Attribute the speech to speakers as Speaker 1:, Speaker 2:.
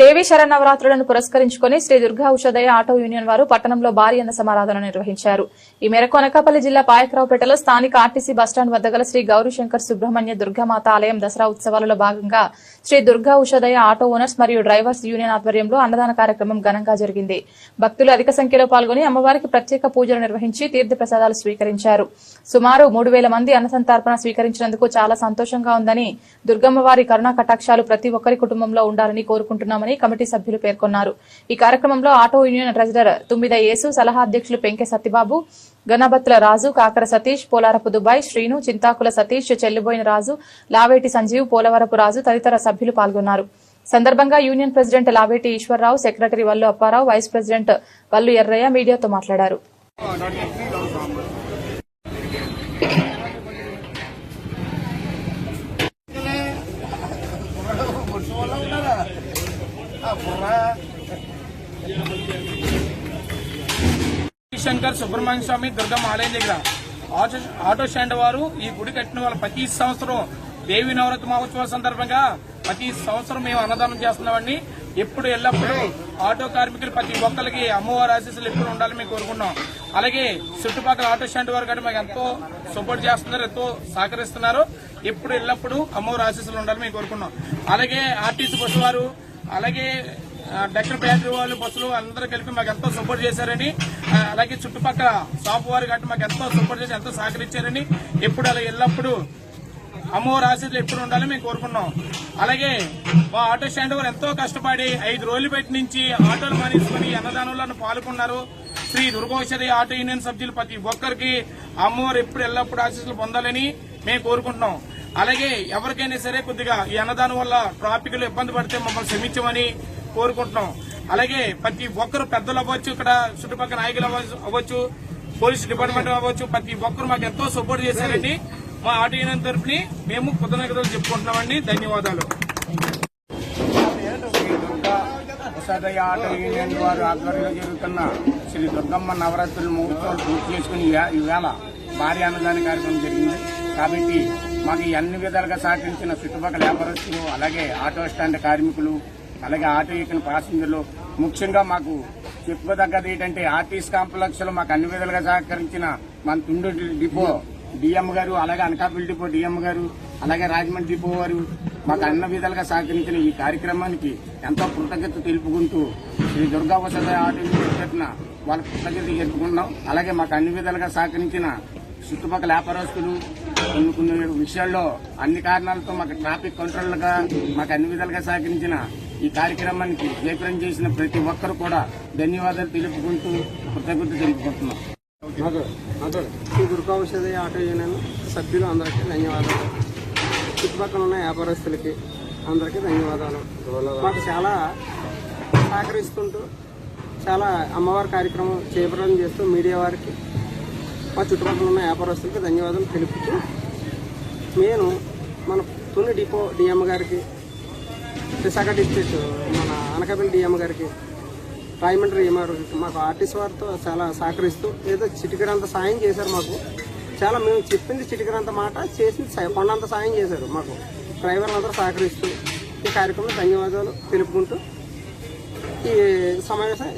Speaker 1: దేవి శర నవరాత్రులను పురస్కరించుకుని శ్రీ దుర్గా ఔషధయ ఆటో యూనియన్ వారు పట్టణంలో భారీ అన్న సమారాధన నిర్వహించారు. ఈ మేరకు అనకాపల్లి జిల్లా పాయకరావుపేటలో స్థానిక ఆర్టీసీ బస్టాండ్ వద్ద గల శ్రీ గౌరీశంకర్ సుబ్రహ్మణ్య దుర్గామాత ఆలయం దసరా ఉత్సవాలలో భాగంగా శ్రీ దుర్గా ఔషధయ ఆటో ఓనర్స్ మరియు డ్రైవర్స్ యూనియన్ ఆధ్వర్యంలో అన్నదాన కార్యక్రమం ఘనంగా జరిగింది. భక్తులు అధిక సంఖ్యలో పాల్గొని అమ్మవారికి ప్రత్యేక పూజలు నిర్వహించి తీర్థ ప్రసాదాలు స్వీకరించారు. సుమారు మూడు వేల మంది అన్నసంతర్పణ స్వీకరించినందుకు చాలా సంతోషంగా ఉందని దుర్గమ్మవారి కరుణా కటాక్షాలు ప్రతి ఒక్కరి కుటుంబంలో ఉండాలని కోరుకుంటున్నామని కమిటీ సభ్యులు పేర్కొన్నారు. ఈ కార్యక్రమంలో auto union treasurer Thummida Yesu సలహా అధ్యక్షులు పెంకె సత్యబాబు గణబత్తుల రాజు కాకర సతీష్ పోలారపు దుబాయ్ శ్రీను చింతాకుల సతీష్ చెల్లిబోయిన రాజు లావేటి సంజీవ్ పోలవరపు రాజు తదితర సభ్యులు పాల్గొన్నారు. సందర్భంగా union president Laveti Eswararao secretary Vallu Apparao vice president Vallu Erraiah మీడియాతో మాట్లాడారు.
Speaker 2: శంకర్ సుబ్రహ్మణ్య స్వామి దుర్గమ్మ ఆలయం దగ్గర. ఆటో ఆటో స్టాండ్ వారు ఈ గుడి కట్టిన వాళ్ళ ప్రతి సంవత్సరం దేవి నవరాత్రి మహోత్సవం సందర్భంగా ప్రతి సంవత్సరం మేము అన్నదానం చేస్తున్నామండి ఎప్పుడు ఎల్లప్పుడూ ఆటో కార్మికులు ప్రతి ఒక్కరికి అమ్మవారి ఆశీస్సులు ఎప్పుడు ఉండాలని మేము కోరుకున్నాం అలాగే చుట్టుపక్కల ఆటో స్టాండ్ వారు కానీ మాకు ఎంతో సపోర్ట్ చేస్తున్నారు ఎంతో సహకరిస్తున్నారు. ఎప్పుడు ఎల్లప్పుడూ అమ్మవారి ఆశీస్సులు ఉండాలని మేము కోరుకున్నాం అలాగే ఆర్టీసీ బస్సు వారు అలాగే ఆ, బ్యాటరీ వాళ్ళు బస్సులు అందరూ కలిపి మాకు ఎంతో సపోర్ట్ చేశారని అలాగే చుట్టుపక్కల షాప్ వారు కాబట్టి మాకు ఎంతో సపోర్ట్ చేసి ఎంతో సహకరించారని ఎప్పుడు అలా ఎల్లప్పుడూ అమ్మవారి ఆశీస్సులు ఎప్పుడు ఉండాలని మేము కోరుకున్నాం. అలాగే మా ఆటో స్టాండ్ వారు ఎంతో కష్టపడి ఐదు రోజులు పెట్టి నుంచి ఆటోలు మానేసుకుని అన్నదానంలో పాల్గొన్నారు. శ్రీ దుర్గోషరి ఆటో యూనియన్ సభ్యులు ప్రతి ఒక్కరికి అమ్మవారు ఎప్పుడు ఎల్లప్పుడూ ఆశీస్సులు పొందాలని మేము కోరుకుంటున్నాం. అలాగే ఎవరికైనా సరే కొద్దిగా ఈ అన్నదానం వల్ల ట్రాఫిక్లో ఇబ్బంది పడితే మమ్మల్ని క్షమించమని కోరుకుంటున్నాం. అలాగే ప్రతి ఒక్కరు పెద్దలు అవ్వచ్చు ఇక్కడ చుట్టుపక్కల నాయకులు అవ్వచ్చు అవ్వచ్చు పోలీస్ డిపార్ట్మెంట్ అవ్వచ్చు ప్రతి ఒక్కరు మాకు ఎంతో సపోర్ట్ చేశారండి. మా ఆటో యూనియన్ తరఫుని మేము కృతజ్ఞతలు చెప్పుకుంటున్నామండి. ధన్యవాదాలు.
Speaker 3: శ్రీ ఆటో యూనియన్ వారు ఆధ్వర్యంలో జరుగుతున్న శ్రీ దుర్గమ్మ నవరాత్రులు ముహూర్తాలు పూర్తి చేసుకుని ఈ- ఈవేళ భారీ అన్నదాన కార్యక్రమం జరిగింది. కాబట్టి మాకు అన్ని విధాలుగా సహకరించిన చుట్టుపక్కల వ్యాపారస్తులు అలాగే ఆటో స్టాండ్ కార్మికులు అలాగే ఆటో ఎక్కిన ప్యాసింజర్లు. ముఖ్యంగా మాకు చెప్పుకోదగ్గది ఏంటంటే ఆర్టీస్ కాంప్లెక్స్లో మాకు అన్ని విధాలుగా సహకరించిన మన తుండు డిపో డిఎం గారు అలాగే అనకాపల్లి డిపో డిఎం గారు అలాగే రాజమండ్రి డిపో వారు మాకు అన్న విధాలుగా సహకరించిన ఈ కార్యక్రమానికి ఎంతో కృతజ్ఞత తెలుపుకుంటూ శ్రీ దుర్గా వసతి ఆటో తరఫున వాళ్ళ కృతజ్ఞత తెలుపుకుంటున్నాం. అలాగే మాకు అన్ని విధాలుగా సహకరించిన చుట్టుపక్కల వ్యాపారస్తులు కొన్ని కొన్ని విషయాల్లో అన్ని కారణాలతో మాకు ట్రాఫిక్ కంట్రోల్గా మాకు అన్ని విధాలుగా సహకరించిన ఈ కార్యక్రమానికి జయప్రం చేసిన ప్రతి ఒక్కరు కూడా ధన్యవాదాలు తెలుపుకుంటూ కృతజ్ఞత తెలుపుకుంటున్నాం.
Speaker 4: ఈ దుర్గా ఔషధి ఆటో యూనియన్ సభ్యులు అందరికీ ధన్యవాదాలు. చుట్టుపక్కల ఉన్న వ్యాపారస్తులకి అందరికీ ధన్యవాదాలు. మాకు చాలా సహకరిస్తుంటూ చాలా అమ్మవారి కార్యక్రమం చేపట్టడం చేస్తూ మీడియా వారికి మా చుట్టుపక్కల ఉన్న వ్యాపారస్తులకి ధన్యవాదాలు తెలుపుతూ నేను మన తొలి డిపో డిఎం గారికి విశాఖ డిస్ట్రిక్ట్ మన అనకాపల్లి డిఎం గారికి రాయమండ్రి ఏమారు మాకు ఆర్టిస్ట్ వారితో చాలా సహకరిస్తూ ఏదో చిటికడంత సాయం చేశారు మాకు. చాలా మేము చెప్పింది చిటికడంత మాట చేసింది కొండంత సాయం చేశారు మాకు. డ్రైవర్లు అందరూ సహకరిస్తూ ఈ కార్యక్రమం ధన్యవాదాలు తెలుపుకుంటూ ఈ సమావేశం